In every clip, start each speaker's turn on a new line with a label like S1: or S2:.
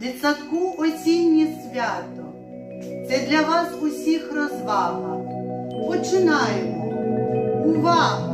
S1: дитсадку осіннє свято. Це для вас усіх розвага. Починаємо. Увага!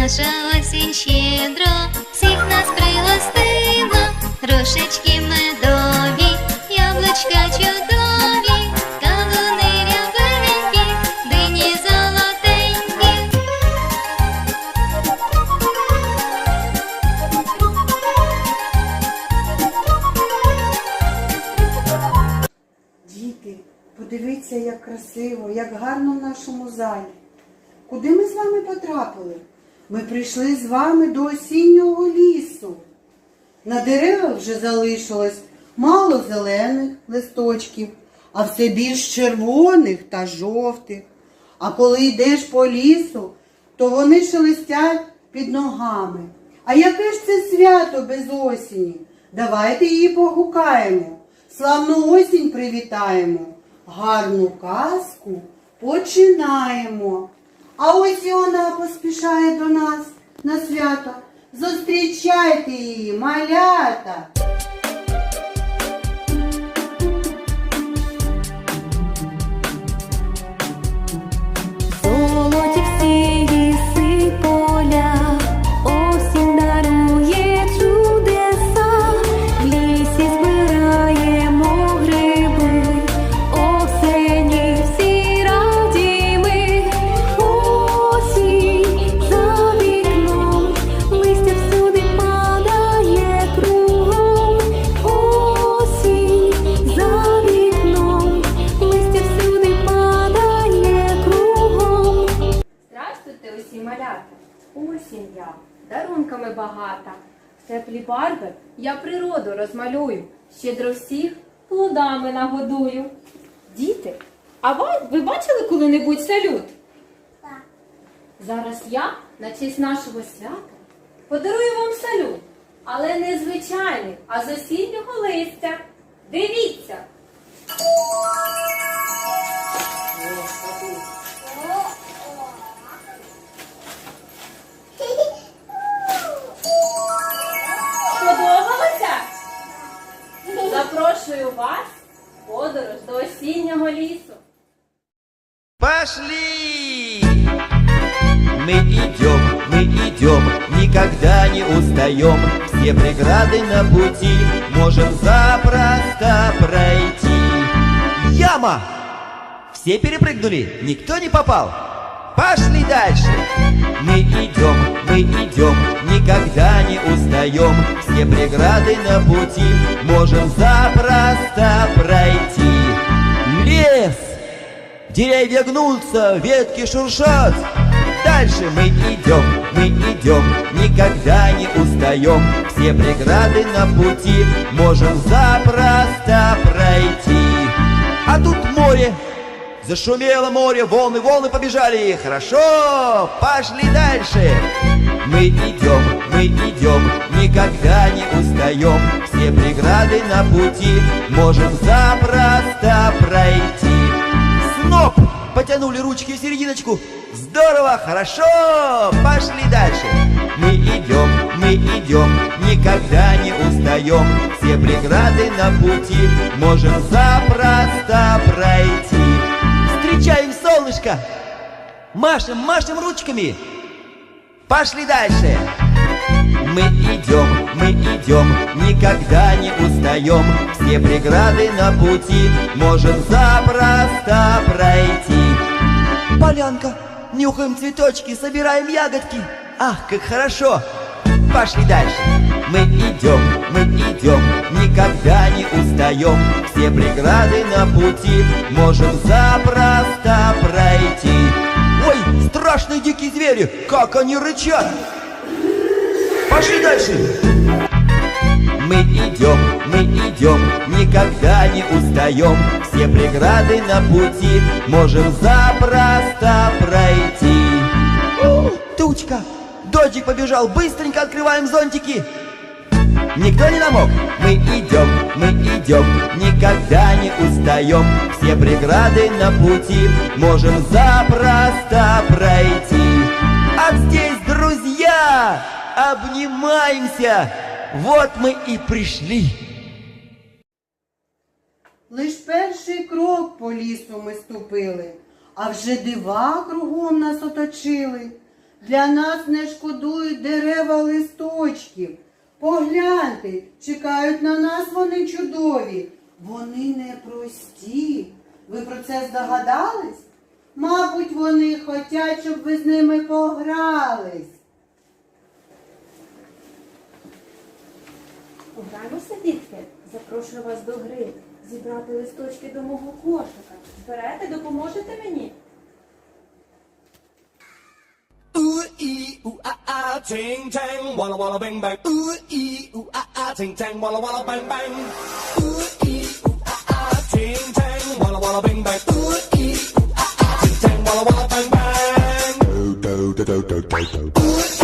S2: Наша осінь щедро, всіх нас пригостила, грошечки медові, яблучка чудові, кавуни рябенькі, дині золотенькі.
S1: Діти, подивіться, як красиво, як гарно в нашому залі. Куди ми з вами потрапили? Ми прийшли з вами до осіннього лісу. На деревах вже залишилось мало зелених листочків, а все більш червоних та жовтих. А коли йдеш по лісу, то вони шелестять під ногами. А яке ж це свято без осені? Давайте її погукаємо. Славну осінь привітаємо. Гарну казку починаємо. А ось і вона поспішає до нас на свято. Зустрічайте її, малята.
S3: Барви я природу розмалюю, щедро всіх плодами нагодую. Діти, а ви, ви бачили коли-небудь салют? Так. Зараз я на честь нашого свята подарую вам салют, але не звичайний, а з осіннього листя. Дивіться! Сподобалося? Запрошую вас в подорож до осіннього лісу.
S4: Пошли! Мы идем, мы идем, никогда не устаем. Все преграды на пути можем запросто пройти. Яма! Все перепрыгнули, никто не попал. Пошли дальше! Мы идем, мы идем, никогда не устаем. Все преграды на пути можем запросто пройти. Лес! Деревья гнутся, ветки шуршат. Дальше мы идем, мы идем, никогда не устаем. Все преграды на пути можем запросто пройти. А тут море, зашумело море, волны, волны побежали. Хорошо, пошли дальше. Мы идем, мы идем, никогда не устаем. Все преграды на пути можем запросто пройти. Сноп! Потянули ручки в серединочку. Здорово, хорошо! Пошли дальше. Мы идем, мы идем, никогда не устаем. Все преграды на пути можем запросто пройти. Встречаем солнышко. Машем, машем ручками. Пошли дальше. Мы идем, мы идем, никогда не устаем. Все преграды на пути можем запросто пройти. Полянка, нюхаем цветочки, собираем ягодки. Ах, как хорошо! Пошли дальше. Мы идем, мы идем, никогда не устаем. Все преграды на пути можем запросто пройти. Ой, страшные дикие звери, как они рычат! Пошли дальше! Мы идем, мы идем, никогда не устаем. Все преграды на пути можем запросто пройти. Тучка! Дождик побежал, быстренько открываем зонтики! Никто не намок? Мы идем, мы идем, никогда не устаем. Все преграды на пути можем запросто пройти. А здесь, друзья, обнимаемся. Вот мы и пришли.
S1: Лиш перший крок по лісу ми ступили, а вже дива кругом нас оточили. Для нас не шкодують дерева листочків. Погляньте, чекають на нас вони чудові. Вони непрості. Ви про це здогадались? Мабуть, вони хочуть, щоб ви з ними погрались.
S5: Пограємося, дітки. Запрошую вас до гри. Зібрати листочки до мого кошика. Зберете, допоможете мені?
S6: Ting tang walla walla bang bang. Ooh ee ooh ah ah ting tang walla walla bang bang. Ooh ee ooh ah ah ting tang walla walla bang bang. Ooh ee ooh ah ah ting tang walla walla bang bang. Do do do do do do do. Ooh ee ooh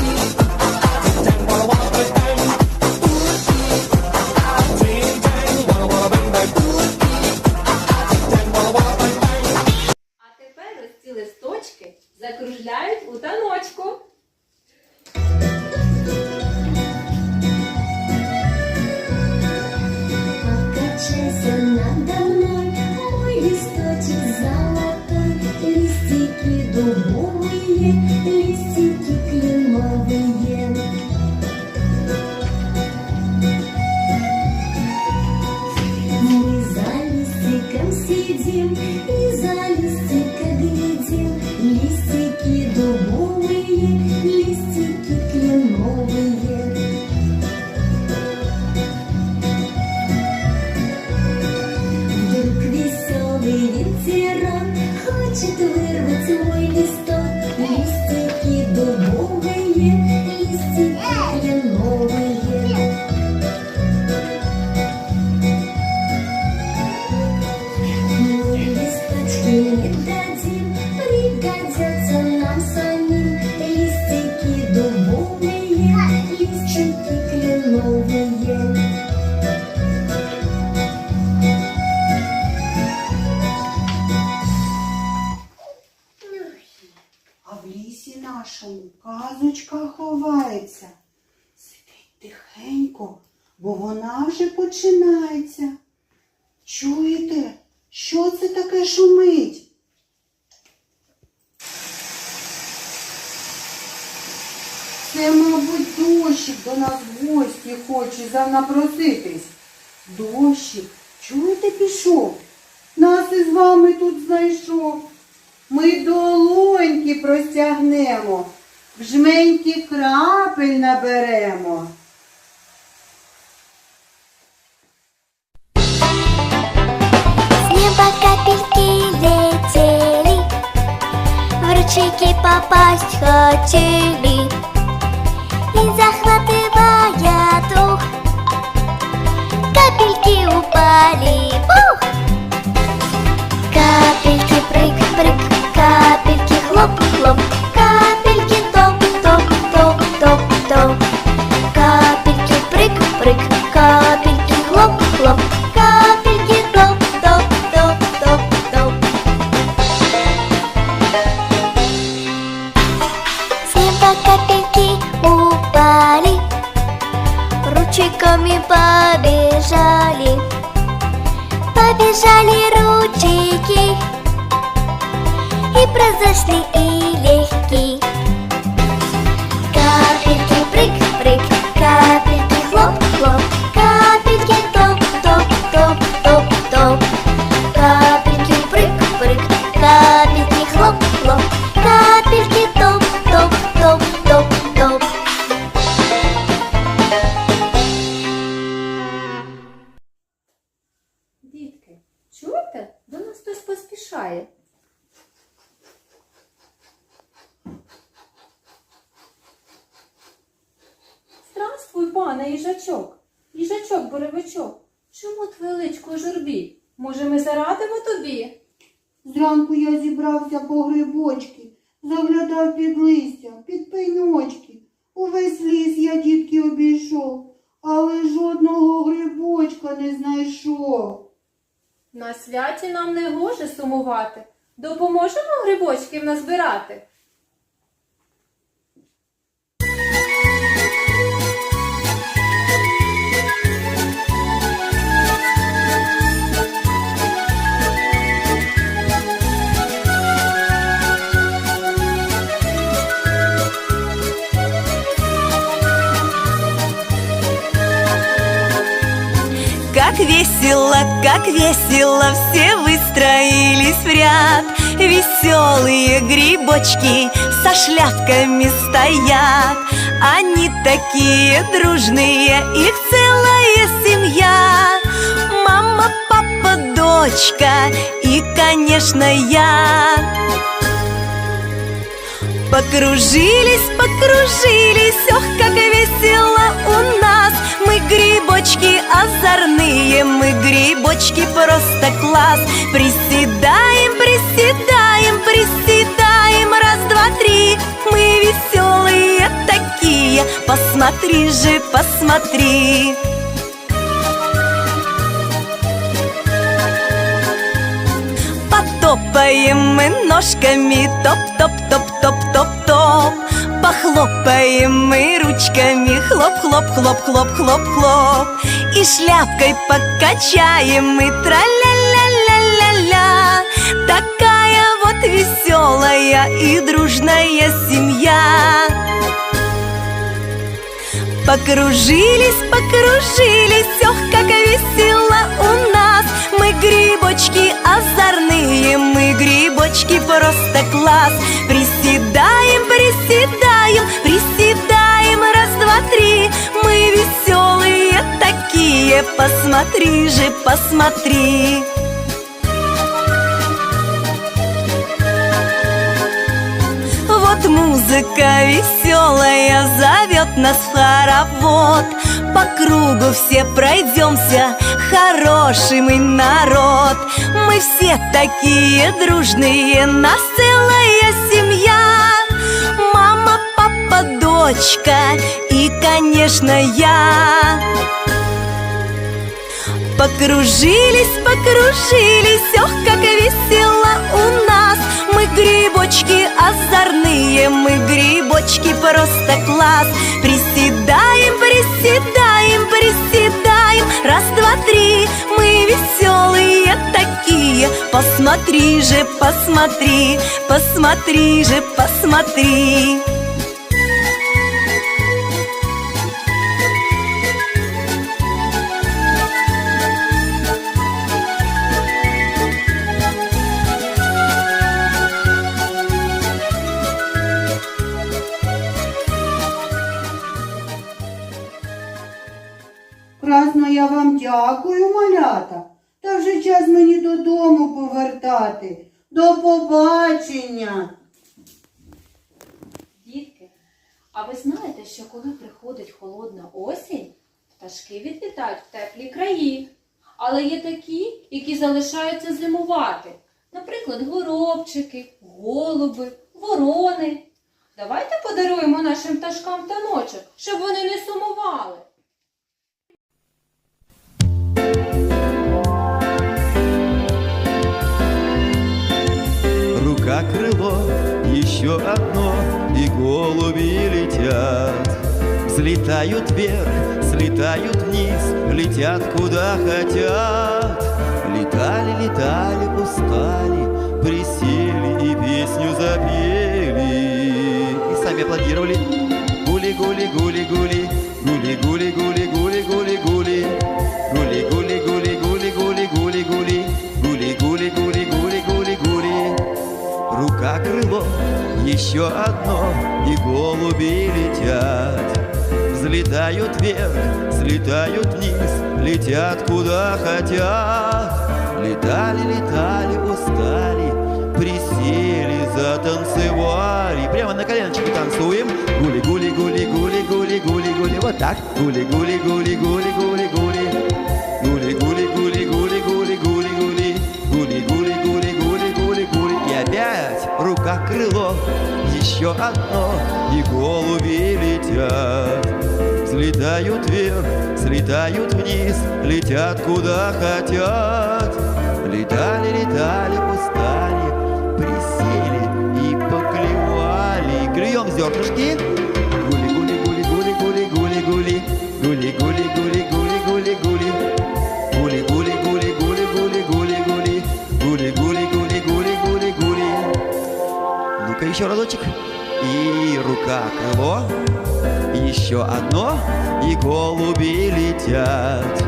S1: казочка ховається. Сидить тихенько, бо вона вже починається. Чуєте, що це таке шумить? Це, мабуть, дощик до нас в гості хоче за- напроситись. Дощик, чуєте, пішов? Нас із вами тут знайшов. Ми долоньки простягнемо, в жменьки крапель наберемо.
S2: С неба капельки летели, в ручейки попасть хотели. И захватывая дух, капельки упали, пух! Капельки прыг-прыг, прыг-прыг,
S1: зібрався по грибочки, заглядав під листя, під пеньочки. Увесь ліс я дітки обійшов, але жодного грибочка не знайшов.
S3: На святі нам не гоже сумувати. Допоможемо грибочків назбирати.
S7: Как весело, как весело, все выстроились в ряд. Веселые грибочки со шляпками стоят. Они такие дружные, их целая семья. Мама, папа, дочка и, конечно, я Покружились, покружились, ох, как весело у нас. Мы грибочки озорные, мы грибочки просто класс. Приседаем, приседаем, приседаем, раз, два, три. Мы веселые такие, посмотри же, посмотри Потопаем мы ножками, топ-топ-топ-топ-топ-топ Похлопаем мы ручками, хлоп-хлоп-хлоп-хлоп-хлоп-хлоп И шляпкой покачаем мы, тра-ля-ля-ля-ля-ля. Такая вот веселая и дружная семья. Покружились, покружились, ох, как весело у нас Мы грибочки озорные, мы грибочки просто класс. Приседаем, приседаем, приседаем, раз, два, три. Мы веселые такие, посмотри же, посмотри. Вот музыка веселая зовет нас в хоровод По кругу все пройдемся, хороший мы народ. Мы все такие дружные, нас целая семья. Мама, папа, дочка и, конечно, я. Покружились, покружились, ох, как весело у нас. Мы грибочки озорные, мы грибочки просто класс. Приседаем, приседаем, приседаем, раз, два, три. Мы веселые такие, посмотри же, посмотри. Посмотри же, посмотри
S3: Але є такі, які залишаються зимувати. Наприклад, горобчики, голуби, ворони. Давайте подаруємо нашим пташкам таночок, щоб вони не сумували.
S4: Рука крыло, еще одно, и голуби летят. Взлетают вверх, слетают вниз, летят куда хотят. Летали, летали, устали, присели и песню запели. И сами аплодировали. Гули, гули, гули, гули, гули, гули, гули, гули, гули, гули. Гули, гули, гули, гули, гули, гули, гули. Гули, гули, гули, гули, гули, гули. Рука крыло, еще одно, и голуби летят. Взлетают вверх, слетают вниз, летят куда хотят. Летали, летали, устали, затанцевали. Прямо на коленочке танцуем. Гули, гули, гули, гули, гули, гули, гули. Вот так. Гули, гули, гули, гули, гули, гули. Гули, гули, гули, гули, гули, гули, гули. Гули, гули, гули, гули, гули, гули. И опять рука крыло. Еще одно. И голуби летят. Взлетают вверх, слетают вниз, летят куда хотят. Летали, летали, устали, присели и поклевали. Клюем зернышки. Гули, гули, еще разочек. И рука крыло. Еще одно, и голуби летят.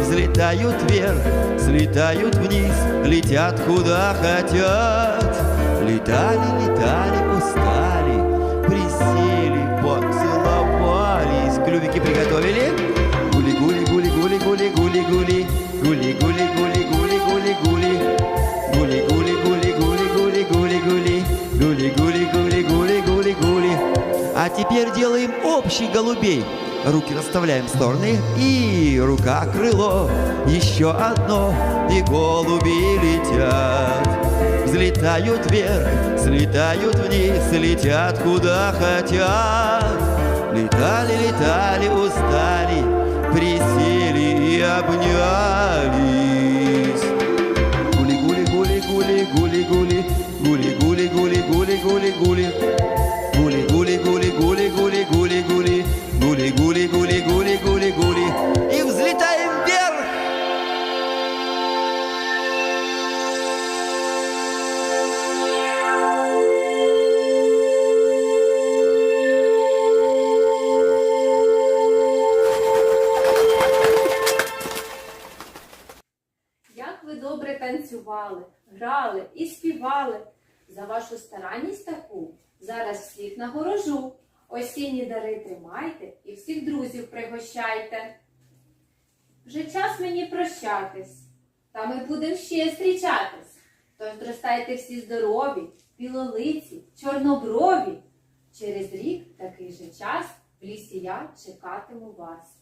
S4: Взлетают вверх, слетают вниз, летят куда хотят. Летали, летали, устали, присели, поцеловались. Клювики приготовили. Гули, гули, А теперь делаем общий голубей. Руки расставляем в стороны и рука крыло. Еще одно и голуби летят. Взлетают вверх, слетают вниз, летят куда хотят. Летали, летали, устали, присели и обнялись. Гули, гули, гули, гули, гули, гули, гули, гули, гули, гули, гули,
S3: танцювали, грали і співали. За вашу старанність таку зараз всіх нагорожу. Осінні дари тримайте і всіх друзів пригощайте. Вже час мені прощатись, та ми будемо ще зустрічатись. Тож зростайте всі здорові, білолиці, чорноброві. Через рік такий же час в лісі я чекатиму вас.